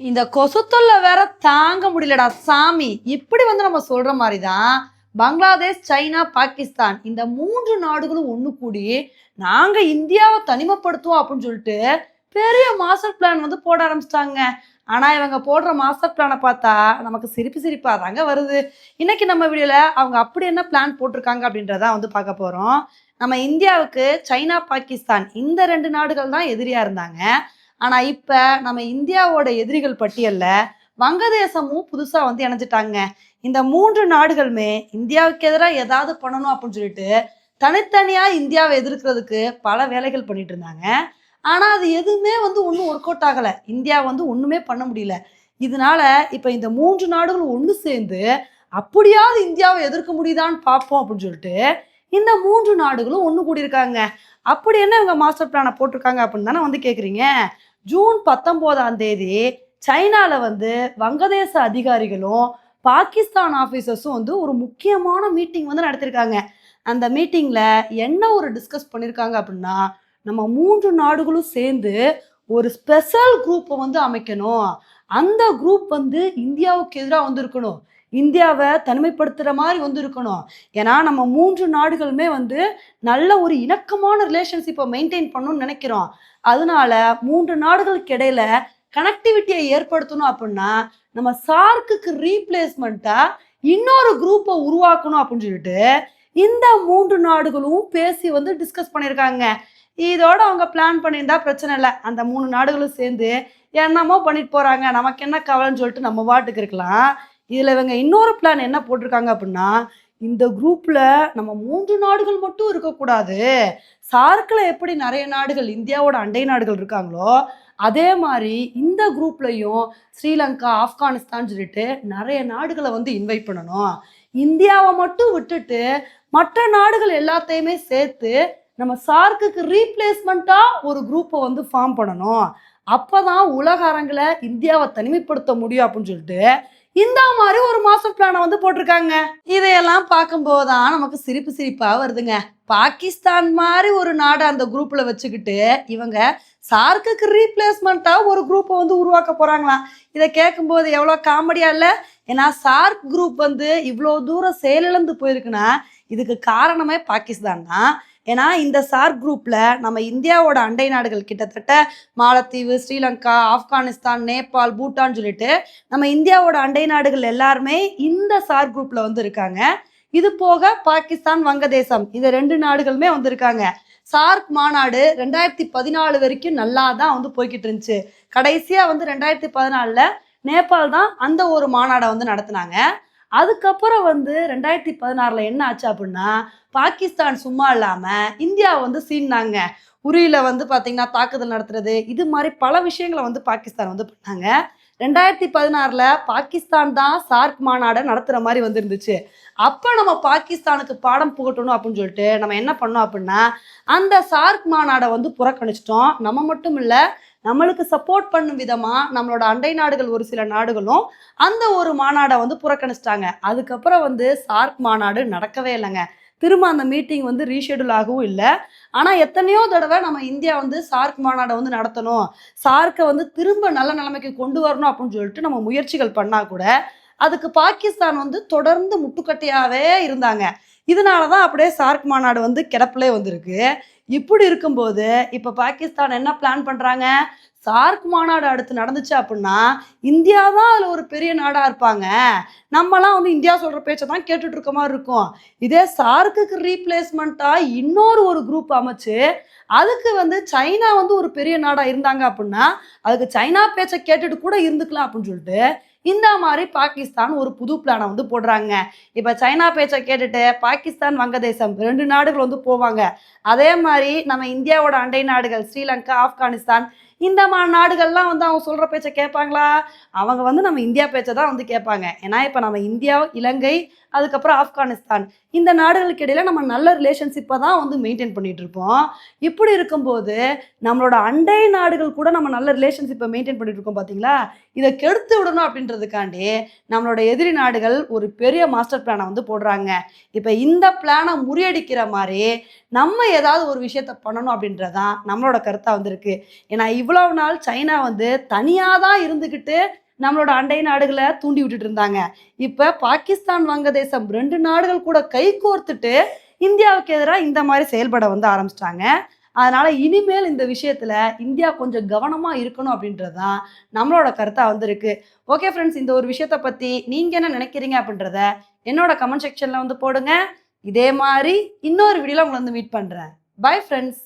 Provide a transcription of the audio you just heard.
இந்த கொசு தொல்லை வேற தாங்க முடியலடா சாமி. இப்படி வந்து நம்ம சொல்ற மாதிரி தான் பங்களாதேஷ் சைனா பாகிஸ்தான் இந்த மூன்று நாடுகளும் ஒன்று கூடி நாங்க இந்தியாவை தனிமைப்படுத்துவோம் அப்படின்னு சொல்லிட்டு பெரிய மாஸ்டர் பிளான் வந்து போட ஆரம்பிச்சிட்டாங்க. ஆனா இவங்க போடுற மாஸ்டர் பிளானை பார்த்தா நமக்கு சிரிப்பு சிரிப்பா தாங்க வருது. இன்னைக்கு நம்ம வீடியோல அவங்க அப்படி என்ன பிளான் போட்டிருக்காங்க அப்படின்றத வந்து பார்க்க போறோம். நம்ம இந்தியாவுக்கு சைனா பாகிஸ்தான் இந்த ரெண்டு நாடுகள் தான் எதிரியா இருந்தாங்க. ஆனா இப்ப நம்ம இந்தியாவோட எதிரிகள் பட்டியல்ல வங்கதேசமும் புதுசா வந்து இணைஞ்சிட்டாங்க. இந்த மூன்று நாடுகளுமே இந்தியாவுக்கு எதிராக ஏதாவது பண்ணணும் அப்படின்னு சொல்லிட்டு தனித்தனியா இந்தியாவை எதிர்க்கிறதுக்கு பல வேலைகள் பண்ணிட்டு இருந்தாங்க. ஆனா அது எதுவுமே வந்து ஒன்றும் ஒர்க் அவுட் ஆகல. இந்தியா வந்து ஒண்ணுமே பண்ண முடியல. இதனால இப்ப இந்த மூன்று நாடுகளும் ஒன்று சேர்ந்து அப்படியாவது இந்தியாவை எதிர்க்க முடியுதான்னு பார்ப்போம் அப்படின்னு சொல்லிட்டு இந்த மூன்று நாடுகளும் ஒன்று கூடியிருக்காங்க. அப்படி என்ன இவங்க மாஸ்டர் பிளானை போட்டிருக்காங்க அப்படின்னு தானே வந்து கேட்குறீங்க ஜூன் பத்தொம்போதாம் தேதி சைனாவில் வந்து வங்கதேச அதிகாரிகளும் பாகிஸ்தான் ஆஃபீஸர்ஸும் வந்து ஒரு முக்கியமான மீட்டிங் வந்து நடத்திருக்காங்க. அந்த மீட்டிங்கில் என்ன ஒரு டிஸ்கஸ் பண்ணியிருக்காங்க அப்படின்னா நம்ம மூன்று நாடுகளும் சேர்ந்து ஒரு ஸ்பெஷல் குரூப்பை வந்து அமைக்கணும். அந்த குரூப் வந்து இந்தியாவுக்கு எதிராக வந்திருக்கணும். இந்தியாவை தனிமைப்படுத்துகிற மாதிரி வந்து இருக்கணும் ஏன்னா நம்ம மூன்று நாடுகளுமே வந்து நல்ல ஒரு இணக்கமான ரிலேஷன்ஷிப்பை மெயின்டைன் பண்ணணும்னு நினைக்கிறோம். அதனால மூன்று நாடுகளுக்கு இடையில கனெக்டிவிட்டியை ஏற்படுத்தணும் அப்படின்னா நம்ம சார்க்குக்கு ரீப்ளேஸ்மெண்ட்டாக இன்னொரு குரூப்பை உருவாக்கணும் அப்படின்னு சொல்லிட்டு இந்த மூன்று நாடுகளும் பேசி வந்து டிஸ்கஸ் பண்ணியிருக்காங்க. இதோட அவங்க பிளான் பண்ணியிருந்தா பிரச்சனை இல்லை. அந்த மூணு நாடுகளும் சேர்ந்து என்னமோ பண்ணிட்டு போறாங்க. நமக்கு என்ன கவலைன்னு சொல்லிட்டு நம்ம வாட்டுக்கு இருக்கலாம். இதுல இவங்க இன்னொரு பிளான் என்ன போட்டிருக்காங்க அப்படின்னா இந்த குரூப்ல நம்ம மூன்று நாடுகள் மட்டும் இருக்கக்கூடாது. சார்க்கில் எப்படி நிறைய நாடுகள் இந்தியாவோட அண்டை நாடுகள் இருக்காங்களோ அதே மாதிரி இந்த குரூப்லையும் ஸ்ரீலங்கா ஆப்கானிஸ்தான் சொல்லிட்டு நிறைய நாடுகளை வந்து இன்வைட் பண்ணணும். இந்தியாவை மட்டும் விட்டுட்டு மற்ற நாடுகள் எல்லாத்தையுமே சேர்த்து நம்ம சார்க்குக்கு ரீப்ளேஸ்மெண்ட்டாக ஒரு குரூப்பை வந்து ஃபார்ம் பண்ணணும். அப்போ தான் உலக அரங்குல இந்தியாவை தனிமைப்படுத்த முடியும் அப்படின்னு சொல்லிட்டு இந்த மாதிரி ஒரு மாஸ்டர் பிளானை வந்து போட்டிருக்காங்க. இதையெல்லாம் பார்க்கும்போது தான் நமக்கு சிரிப்பு சிரிப்பாக வருதுங்க. பாகிஸ்தான் மாதிரி ஒரு நாடை அந்த குரூப்பில் வச்சுக்கிட்டு இவங்க சார்க்குக்கு ரீப்ளேஸ்மெண்ட்டாக ஒரு குரூப்பை வந்து உருவாக்க போகிறாங்களாம் இதை கேட்கும்போது எவ்வளோ காமெடியா இல்லை? ஏன்னா சார்க் குரூப் வந்து இவ்வளோ தூரம் செயலிழந்து போயிருக்குன்னா இதுக்கு காரணமே பாகிஸ்தான் தான். ஏன்னா இந்த சார்க் குரூப்பில் நம்ம இந்தியாவோட அண்டை நாடுகள் கிட்டத்தட்ட மாலத்தீவு ஸ்ரீலங்கா ஆப்கானிஸ்தான் நேபாள் பூட்டான் சொல்லிட்டு நம்ம இந்தியாவோட அண்டை நாடுகள் எல்லாருமே இந்த சார்க் குரூப்பில் வந்து இருக்காங்க இது போக பாகிஸ்தான் வங்கதேசம் இந்த ரெண்டு நாடுகளுமே வந்திருக்காங்க. சார்க் மாநாடு ரெண்டாயிரத்தி பதினாலு வரைக்கும் நல்லா தான் வந்து போய்கிட்டு இருந்துச்சு. கடைசியாக வந்து ரெண்டாயிரத்தி பதினாலில் நேபாள் தான் அந்த ஒரு மாநாடை வந்து நடத்துனாங்க. அதுக்கப்புறம் வந்து ரெண்டாயிரத்தி பதினாறில் என்ன ஆச்சு அப்படின்னா பாகிஸ்தான் சும்மா இல்லாமல் இந்தியா வந்து சீன்னாங்க. உரியில் வந்து பார்த்திங்கன்னா தாக்குதல் நடத்துறது இது மாதிரி பல விஷயங்களை வந்து பாகிஸ்தான் வந்து பண்ணாங்க. ரெண்டாயிரத்தி பதினாறில் பாகிஸ்தான் தான் சார்க் மாநாடை நடத்துகிற மாதிரி வந்துருந்துச்சு. அப்போ நம்ம பாகிஸ்தானுக்கு பாடம் புகட்டணும் அப்படின்னு சொல்லிட்டு நம்ம என்ன பண்ணோம் அப்படின்னா அந்த சார்க் மாநாடை வந்து புறக்கணிச்சிட்டோம். நம்ம மட்டும் இல்லை நம்மளுக்கு சப்போர்ட் பண்ணும் விதமாக நம்மளோட அண்டை நாடுகள் ஒரு சில நாடுகளும் அந்த ஒரு மாநாடை வந்து புறக்கணிச்சிட்டாங்க. அதுக்கப்புறம் வந்து சார்க் மாநாடு நடக்கவே இல்லைங்க. திரும்ப அந்த மீட்டிங் வந்து ரீஷெடியூல் ஆகவும் இல்லை. ஆனால் எத்தனையோ தடவை நம்ம இந்தியா வந்து சார்க் மாநாடை வந்து நடத்தணும். சார்க்கை வந்து திரும்ப நல்ல நிலைமைக்கு கொண்டு வரணும் அப்படின்னு சொல்லிட்டு நம்ம முயற்சிகள் பண்ணால் கூட அதுக்கு பாகிஸ்தான் வந்து தொடர்ந்து முட்டுக்கட்டையாகவே இருந்தாங்க. இதனால தான் அப்படியே சார்க் மாநாடு வந்து கிடப்பிலே வந்திருக்கு. இப்படி இருக்கும்போது இப்போ பாகிஸ்தான் என்ன பிளான் பண்ணுறாங்க சார்க் மாநாடு அடுத்து நடந்துச்சு அப்படின்னா இந்தியா தான் அதில் ஒரு பெரிய நாடாக இருப்பாங்க. நம்மலாம் வந்து இந்தியா சொல்கிற பேச்சை தான் கேட்டுட்டு இருக்க மாதிரி இருக்கும். இதே சார்க்குக்கு ரீப்ளேஸ்மெண்ட்டாக இன்னொரு ஒரு குரூப் அமைச்சு அதுக்கு வந்து சைனா வந்து ஒரு பெரிய நாடாக இருந்தாங்க அப்படின்னா அதுக்கு சைனா பேச்சை கேட்டுட்டு கூட இருந்துக்கலாம் அப்படின்னு சொல்லிட்டு இந்த மாதிரி பாகிஸ்தான் ஒரு புது பிளானை வந்து போடுறாங்க. இப்போ சைனா பேச்சை கேட்டுட்டு பாகிஸ்தான் வங்கதேசம் ரெண்டு நாடுகள் வந்து போவாங்க. அதே மாதிரி மாதிரி நம்ம இந்தியாவோட அண்டை நாடுகள் ஸ்ரீலங்கா ஆப்கானிஸ்தான் இந்த மா நாடுகள்லாம் வந்து அவங்க சொல்கிற பேச்சை கேட்பாங்களா? அவங்க வந்து நம்ம இந்தியா பேச்சை தான் வந்து கேட்பாங்க. ஏன்னா இப்போ நம்ம இந்தியா இலங்கை அதுக்கப்புறம் ஆப்கானிஸ்தான். இந்த நாடுகளுக்கு இடையில நம்ம நல்ல ரிலேஷன்ஷிப்பை தான் வந்து மெயின்டைன் பண்ணிட்டு இருப்போம் இப்படி இருக்கும்போது நம்மளோட அண்டை நாடுகள் கூட நம்ம நல்ல ரிலேஷன்ஷிப்பை மெயின்டைன் பண்ணிட்டு இருக்கோம் பார்த்தீங்களா இதை கெடுத்து விடணும் அப்படின்றதுக்காண்டி நம்மளோட எதிரி நாடுகள் ஒரு பெரிய மாஸ்டர் பிளானை வந்து போடுறாங்க. இப்போ இந்த பிளானை முறியடிக்கிற மாதிரி நம்ம ஏதாவது ஒரு விஷயத்த பண்ணணும் அப்படின்றதான் நம்மளோட கருத்தா வந்திருக்கு. ஏன்னா இவ்வளவு நாள் சைனா வந்து தனியா தான் இருந்துக்கிட்டு நம்மளோட அண்டை நாடுகளை தூண்டி விட்டுட்டு இருந்தாங்க. இப்போ பாகிஸ்தான் வங்கதேசம் ரெண்டு நாடுகள் கூட கை கோர்த்துட்டு இந்தியாவுக்கு எதிராக இந்த மாதிரி செயல்பட வந்து ஆரம்பிச்சிட்டாங்க. அதனால இனிமேல் இந்த விஷயத்துல இந்தியா கொஞ்சம் கவனமா இருக்கணும் அப்படின்றது தான் நம்மளோட கருத்தா வந்திருக்கு. ஓகே ஃப்ரெண்ட்ஸ் இந்த ஒரு விஷயத்த பத்தி நீங்க என்ன நினைக்கிறீங்க அப்படின்றத என்னோட கமெண்ட் செக்ஷன்ல வந்து போடுங்க. இதே மாதிரி இன்னொரு வீடியோல உங்களை வந்து மீட் பண்றேன். Bye friends